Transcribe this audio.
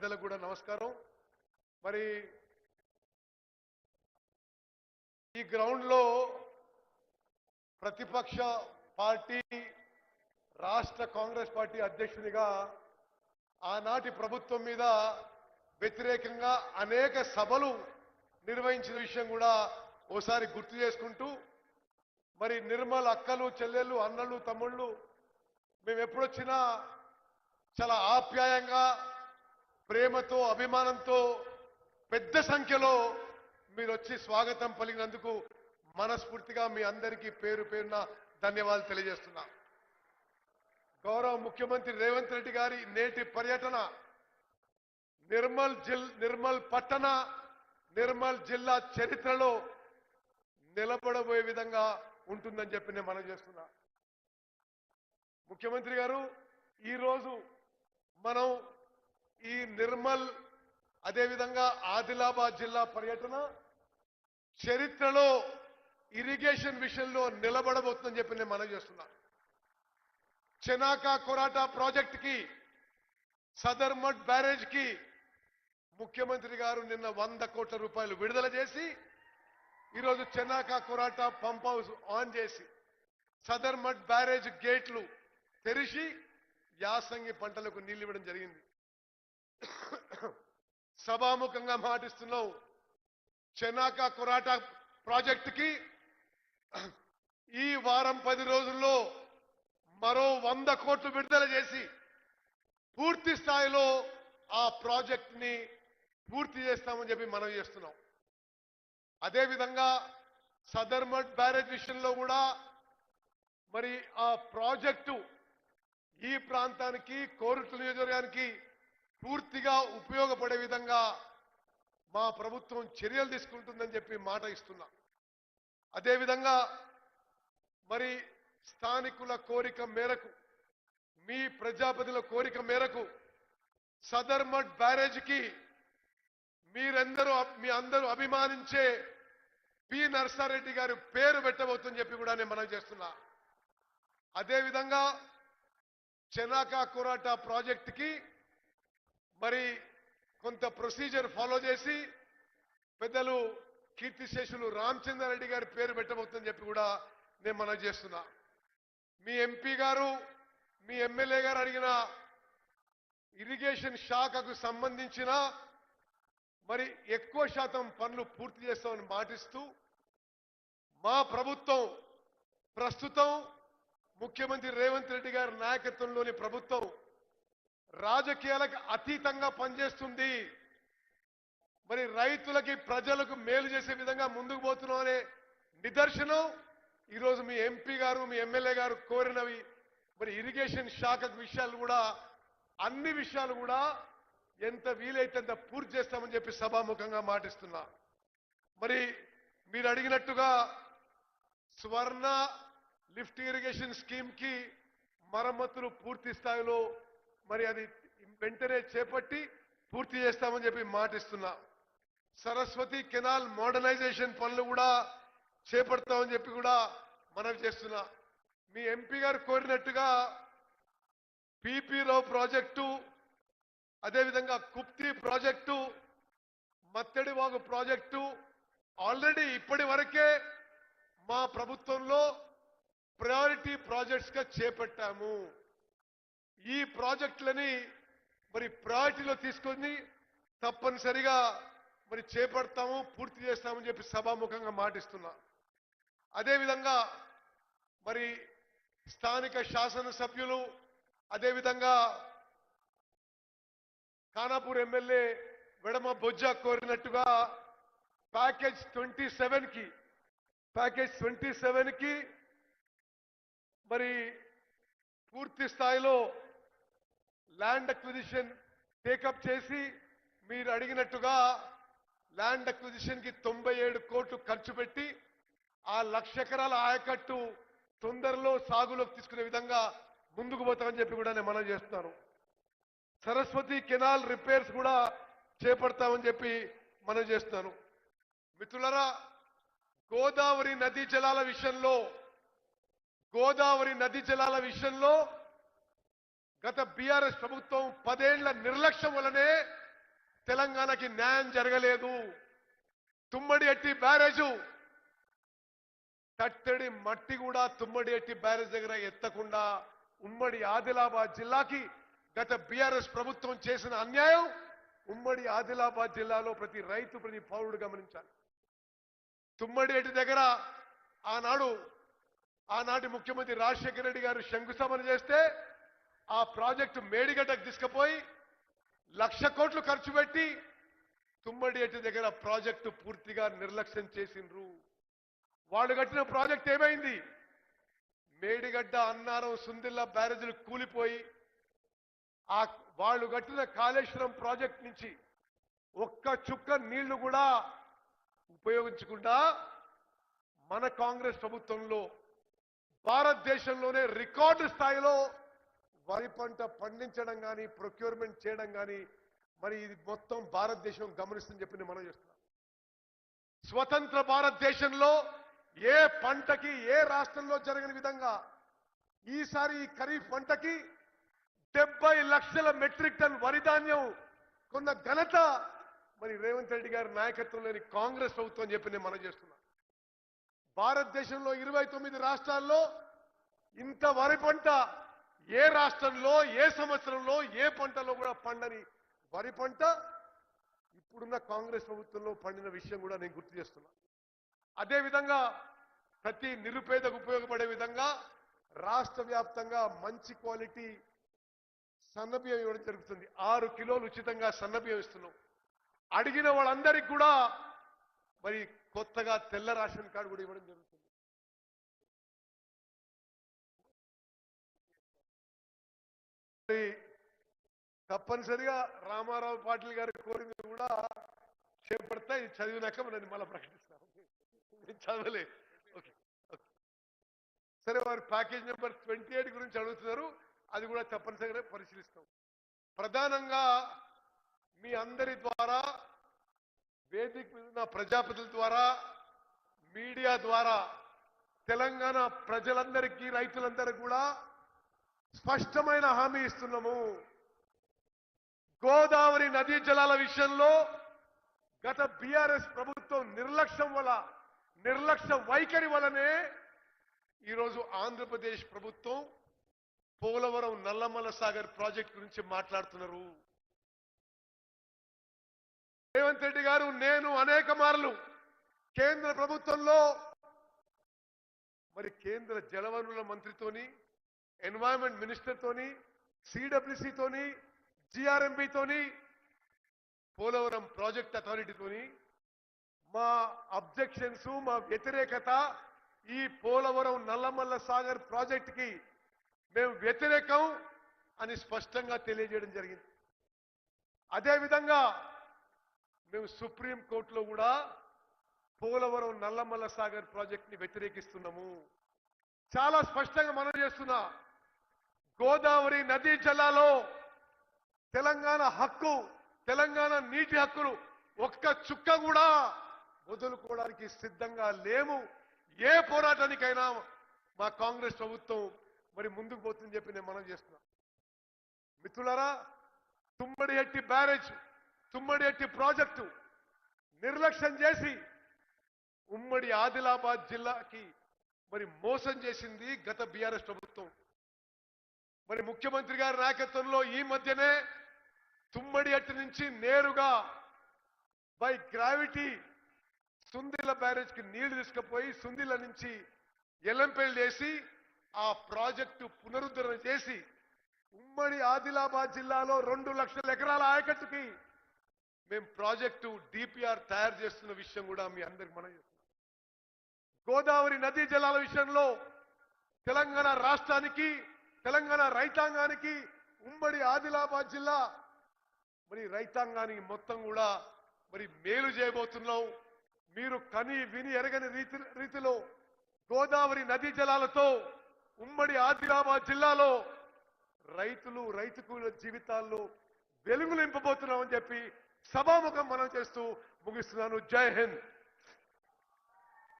పెద్దలకు కూడా నమస్కారం. మరి ఈ గ్రౌండ్లో ప్రతిపక్ష పార్టీ రాష్ట్ర కాంగ్రెస్ పార్టీ అధ్యక్షునిగా ఆనాటి ప్రభుత్వం మీద వ్యతిరేకంగా అనేక సభలు నిర్వహించిన విషయం కూడా ఓసారి గుర్తు చేసుకుంటూ మరి నిర్మల్ అక్కలు చెల్లెళ్ళు అన్నలు తమ్ముళ్ళు మేము ఎప్పుడొచ్చినా చాలా ఆప్యాయంగా ప్రేమతో అభిమానంతో పెద్ద సంఖ్యలో మీరు వచ్చి స్వాగతం పలికినందుకు మనస్ఫూర్తిగా మీ అందరికీ పేరు పేరున ధన్యవాదాలు తెలియజేస్తున్నా. గౌరవ ముఖ్యమంత్రి రేవంత్ రెడ్డి గారి నేటి పర్యటన నిర్మల్ జిల్ నిర్మల్ పట్టణ నిర్మల్ జిల్లా చరిత్రలో నిలబడబోయే విధంగా ఉంటుందని చెప్పి నేను మనం చేస్తున్నా. ముఖ్యమంత్రి గారు ఈరోజు మనం ఈ నిర్మల్ అదేవిధంగా ఆదిలాబాద్ జిల్లా పర్యటన చరిత్రలో ఇరిగేషన్ విషయంలో నిలబడబోతుందని చెప్పి నేను మనవి చేస్తున్నా. చెనాకా కొరాటా ప్రాజెక్ట్కి సదర్మడ్ బ్యారేజ్కి ముఖ్యమంత్రి గారు నిన్న వంద కోట్ల రూపాయలు విడుదల చేసి ఈరోజు Chanaka Korata pump house on చేసి సదర్మడ్ బ్యారేజ్ గేట్లు తెరిచి యాసంగి పంటలకు నీళ్ళు ఇవ్వడం జరిగింది. సభాముఖంగా మాటిస్తున్నాం చెన్నాకా కొరాటా ప్రాజెక్టుకి ఈ వారం పది రోజుల్లో మరో వంద కోట్లు విడుదల చేసి పూర్తి స్థాయిలో ఆ ప్రాజెక్ట్ని పూర్తి చేస్తామని చెప్పి మనం చేస్తున్నాం. అదేవిధంగా సదర్మట్ బ్యారేజ్ విషయంలో కూడా మరి ఆ ప్రాజెక్టు ఈ ప్రాంతానికి కోరుట్ల నియోజకవర్గానికి పూర్తిగా ఉపయోగపడే విధంగా మా ప్రభుత్వం చర్యలు తీసుకుంటుందని చెప్పి మాట ఇస్తున్నా. అదేవిధంగా మరి స్థానికుల కోరిక మేరకు మీ ప్రజాపతిల కోరిక మేరకు సదర్మడ్ బ్యారేజ్కి మీరందరూ మీ అందరూ అభిమానించే పి నర్సారెడ్డి గారి పేరు పెట్టబోతుందని చెప్పి కూడా నేను మనం చేస్తున్నా. అదేవిధంగా చెనాకా కొరాటా ప్రాజెక్టుకి మరి కొంత ప్రొసీజర్ ఫాలో చేసి పెద్దలు కీర్తిశేషులు రామచంద్రారెడ్డి గారి పేరు పెట్టబోతుందని చెప్పి కూడా నేను మనం చేస్తున్నా. మీ ఎంపీ గారు మీ ఎమ్మెల్యే గారు అడిగిన ఇరిగేషన్ శాఖకు సంబంధించిన మరి ఎక్కువ శాతం పనులు పూర్తి చేస్తామని మాటిస్తూ మా ప్రభుత్వం ప్రస్తుతం ముఖ్యమంత్రి రేవంత్ రెడ్డి గారి నాయకత్వంలోని ప్రభుత్వం రాజకీయాలకు అతీతంగా పనిచేస్తుంది. మరి రైతులకి ప్రజలకు మేలు చేసే విధంగా ముందుకు పోతున్నాం అనే నిదర్శనం ఈరోజు మీ ఎంపీ గారు మీ ఎమ్మెల్యే గారు కోరినవి. మరి ఇరిగేషన్ శాఖ విషయాలు కూడా అన్ని విషయాలు కూడా ఎంత వీలైతే అంత పూర్తి చేస్తామని చెప్పి సభాముఖంగా మాటిస్తున్నా. మరి మీరు అడిగినట్టుగా స్వర్ణ లిఫ్ట్ ఇరిగేషన్ స్కీమ్కి మరమ్మతులు పూర్తి స్థాయిలో మరి అది వెంటనే చేపట్టి పూర్తి చేస్తామని చెప్పి మాటిస్తున్నా. సరస్వతి కెనాల్ మోడర్నైజేషన్ పనులు కూడా చేపడతామని చెప్పి కూడా మనం చేస్తున్నా. మీ ఎంపీ గారు కోరినట్టుగా పీపీలో రావు ప్రాజెక్టు అదేవిధంగా Kupti project Mattadivagu project already ఇప్పటి వరకే మా ప్రభుత్వంలో ప్రయారిటీ ప్రాజెక్ట్స్గా చేపట్టాము. ఈ ప్రాజెక్టులని మరి ప్రయారిటీలో తీసుకొని తప్పనిసరిగా మరి చేపడతాము పూర్తి చేస్తామని చెప్పి సభాముఖంగా మాటిస్తున్నా. అదేవిధంగా మరి స్థానిక శాసనసభ్యులు అదేవిధంగా ఖానాపూర్ ఎమ్మెల్యే వెడమ బొజ్జ కోరినట్టుగా ప్యాకేజ్ ట్వంటీ సెవెన్కి ప్యాకేజ్ ట్వంటీ సెవెన్కి మరి పూర్తి స్థాయిలో ల్యాండ్ అక్విజిషన్ టేకప్ చేసి మీరు అడిగినట్టుగా ల్యాండ్ అక్విజిషన్కి తొంభై ఏడు కోట్లు ఖర్చు పెట్టి ఆ లక్ష ఎకరాల ఆయకట్టు తొందరలో సాగులోకి తీసుకునే విధంగా ముందుకు పోతామని చెప్పి కూడా నేను మనం చేస్తున్నాను. సరస్వతి కెనాల్ రిపేర్స్ కూడా చేపడతామని చెప్పి మనం చేస్తున్నాను. మిత్రులరా గోదావరి నదీ జలాల విషయంలో గోదావరి నదీ జలాల విషయంలో గత బీఆర్ఎస్ ప్రభుత్వం పదేళ్ళ నిర్లక్ష్యం వలనే తెలంగాణకి న్యాయం జరగలేదు. తుమ్మడి ఎట్టి బ్యారేజు. తట్టడి మట్టి కూడా తుమ్మడి ఎట్టి బ్యారేజ్ దగ్గర ఎత్తకుండా ఉమ్మడి ఆదిలాబాద్ జిల్లాకి గత బీఆర్ఎస్ ప్రభుత్వం చేసిన అన్యాయం ఉమ్మడి ఆదిలాబాద్ జిల్లాలో ప్రతి రైతు ప్రతి పౌరుడు గమనించాలి. తుమ్మడి ఎట్టి దగ్గర ఆనాడు ఆనాటి ముఖ్యమంత్రి రాజశేఖర రెడ్డి గారు శంకుస్థాపన చేస్తే ఆ ప్రాజెక్టు మేడిగడ్డకు తీసుకుపోయి లక్ష కోట్లు ఖర్చు పెట్టి తుమ్మడి ఎట్టి దగ్గర ప్రాజెక్టు పూర్తిగా నిర్లక్ష్యం చేసిండ్రు. వాళ్ళు కట్టిన ప్రాజెక్ట్ ఏమైంది? మేడిగడ్డ అన్నారం సుందిల్ల బ్యారేజీలు కూలిపోయి ఆ వాళ్ళు కట్టిన కాళేశ్వరం ప్రాజెక్ట్ నుంచి ఒక్క చుక్క నీళ్ళు కూడా ఉపయోగించకుండా మన కాంగ్రెస్ ప్రభుత్వంలో భారతదేశంలోనే రికార్డు స్థాయిలో వరి పంట పండించడం కానీ ప్రొక్యూర్మెంట్ చేయడం కానీ మరి ఇది మొత్తం భారతదేశం గమనిస్తుందని చెప్పి మనం చేస్తున్నాం. స్వతంత్ర భారతదేశంలో ఏ పంటకి ఏ రాష్ట్రంలో జరగని విధంగా ఈసారి ఈ ఖరీఫ్ పంటకి డెబ్బై లక్షల మెట్రిక్ టన్ వరి ధాన్యం కొన్న ఘనత మరి రేవంత్ రెడ్డి గారి నాయకత్వంలోని కాంగ్రెస్ ప్రభుత్వం అని చెప్పి నేను మనం చేస్తున్నా. భారతదేశంలో ఇరవై తొమ్మిది రాష్ట్రాల్లో ఇంత వరి పంట ఏ రాష్ట్రంలో ఏ సంవత్సరంలో ఏ పంటలో కూడా పండని వరి పంట ఇప్పుడున్న కాంగ్రెస్ ప్రభుత్వంలో పండిన విషయం కూడా నేను గుర్తు చేస్తున్నా. అదేవిధంగా ప్రతి నిరుపేదకు ఉపయోగపడే విధంగా రాష్ట్ర వ్యాప్తంగా మంచి క్వాలిటీ సన్నబియ్యం ఇవ్వడం జరుగుతుంది. ఆరు కిలోలు ఉచితంగా సన్నబియ్యం ఇస్తున్నాం. అడిగిన వాళ్ళందరికీ కూడా మరి కొత్తగా తెల్ల రేషన్ కార్డు కూడా ఇవ్వడం జరుగుతుంది. తప్పనిసరిగా రామారావు పాటిల్ గారు కోరింది కూడా చేపడతా ఇది చదివినాక నేను మళ్ళీ ప్రకటిస్తాను చదవలే. Okay okay. సరే వారు ప్యాకేజ్ నెంబర్ ట్వంటీ ఎయిట్ గురించి అడుగుతున్నారు. అది కూడా తప్పనిసరిగా పరిశీలిస్తాం. ప్రధానంగా మీ అందరి ద్వారా వేదిక మీద ఉన్న ప్రజాపతుల ద్వారా మీడియా ద్వారా తెలంగాణ ప్రజలందరికీ రైతులందరికీ కూడా స్పష్టమైన హామీ ఇస్తున్నాము. గోదావరి నదీ జలాల విషయంలో గత బీఆర్ఎస్ ప్రభుత్వం నిర్లక్ష్యం వల్ల నిర్లక్ష్య వైఖరి వలనే ఈరోజు ఆంధ్రప్రదేశ్ ప్రభుత్వం పోలవరం నల్లమల సాగర్ ప్రాజెక్ట్ గురించి మాట్లాడుతున్నారు. రేవంత్ రెడ్డి గారు నేను అనేక మార్లు కేంద్ర ప్రభుత్వంలో మరి కేంద్ర జలవనరుల మంత్రితోని ఎన్వైరన్మెంట్ మినిస్టర్ తోని సిడబ్ల్యూసి పోలవరం ప్రాజెక్ట్ అథారిటీతోని మా అబ్జెక్షన్స్ మా వ్యతిరేకత ఈ పోలవరం నల్లమల్ల సాగర్ ప్రాజెక్టుకి మేము వ్యతిరేకం అని స్పష్టంగా తెలియజేయడం జరిగింది. అదేవిధంగా మేము సుప్రీం కోర్టులో కూడా పోలవరం నల్లమల్ల సాగర్ ప్రాజెక్ట్ని వ్యతిరేకిస్తున్నాము. చాలా స్పష్టంగా మనం చేస్తున్నా గోదావరి నదీ జలాలో తెలంగాణ హక్కు తెలంగాణ నీటి హక్కులు ఒక్క చుక్క కూడా వదులుకోవడానికి సిద్ధంగా లేము. ఏ పోరాటానికైనా మా కాంగ్రెస్ ప్రభుత్వం మరి ముందుకు పోతుందని చెప్పి నేను మనం చేస్తున్నా. మిత్రులరా తుమ్మడి ఎట్టి బ్యారేజ్ తుమ్మడి ఎట్టి ప్రాజెక్టు నిర్లక్ష్యం చేసి ఉమ్మడి ఆదిలాబాద్ జిల్లాకి మరి మోసం చేసింది గత బీఆర్ఎస్ ప్రభుత్వం. మరి ముఖ్యమంత్రి గారి నాయకత్వంలో ఈ మధ్యనే తుమ్మడి అట్టు నుంచి నేరుగా బై గ్రావిటీ సుందిల బ్యారేజ్కి నీళ్ళు తీసుకుపోయి సుందిల నుంచి ఎల్లంపల్లి చేసి ఆ ప్రాజెక్టు పునరుద్ధరణ చేసి ఉమ్మడి ఆదిలాబాద్ జిల్లాలో రెండు లక్షల ఎకరాల ఆయకట్టుకి మేము ప్రాజెక్టు డిపిఆర్ తయారు చేస్తున్న విషయం కూడా మీ అందరికి మనం చేస్తున్నాం గోదావరి నదీ జలాల విషయంలో తెలంగాణ రాష్ట్రానికి తెలంగాణ రైతాంగానికి ఉమ్మడి ఆదిలాబాద్ జిల్లా. మరి రైతాంగానికి మొత్తం కూడా మరి మేలు చేయబోతున్నాం. మీరు కని విని ఎరగని రీతి రీతిలో గోదావరి నదీ జలాలతో ఉమ్మడి ఆదిలాబాద్ జిల్లాలో రైతులు రైతు జీవితాల్లో వెలుగు నింపబోతున్నామని చెప్పి సభాముఖం మనం చేస్తూ ముగిస్తున్నాను. జై హింద్.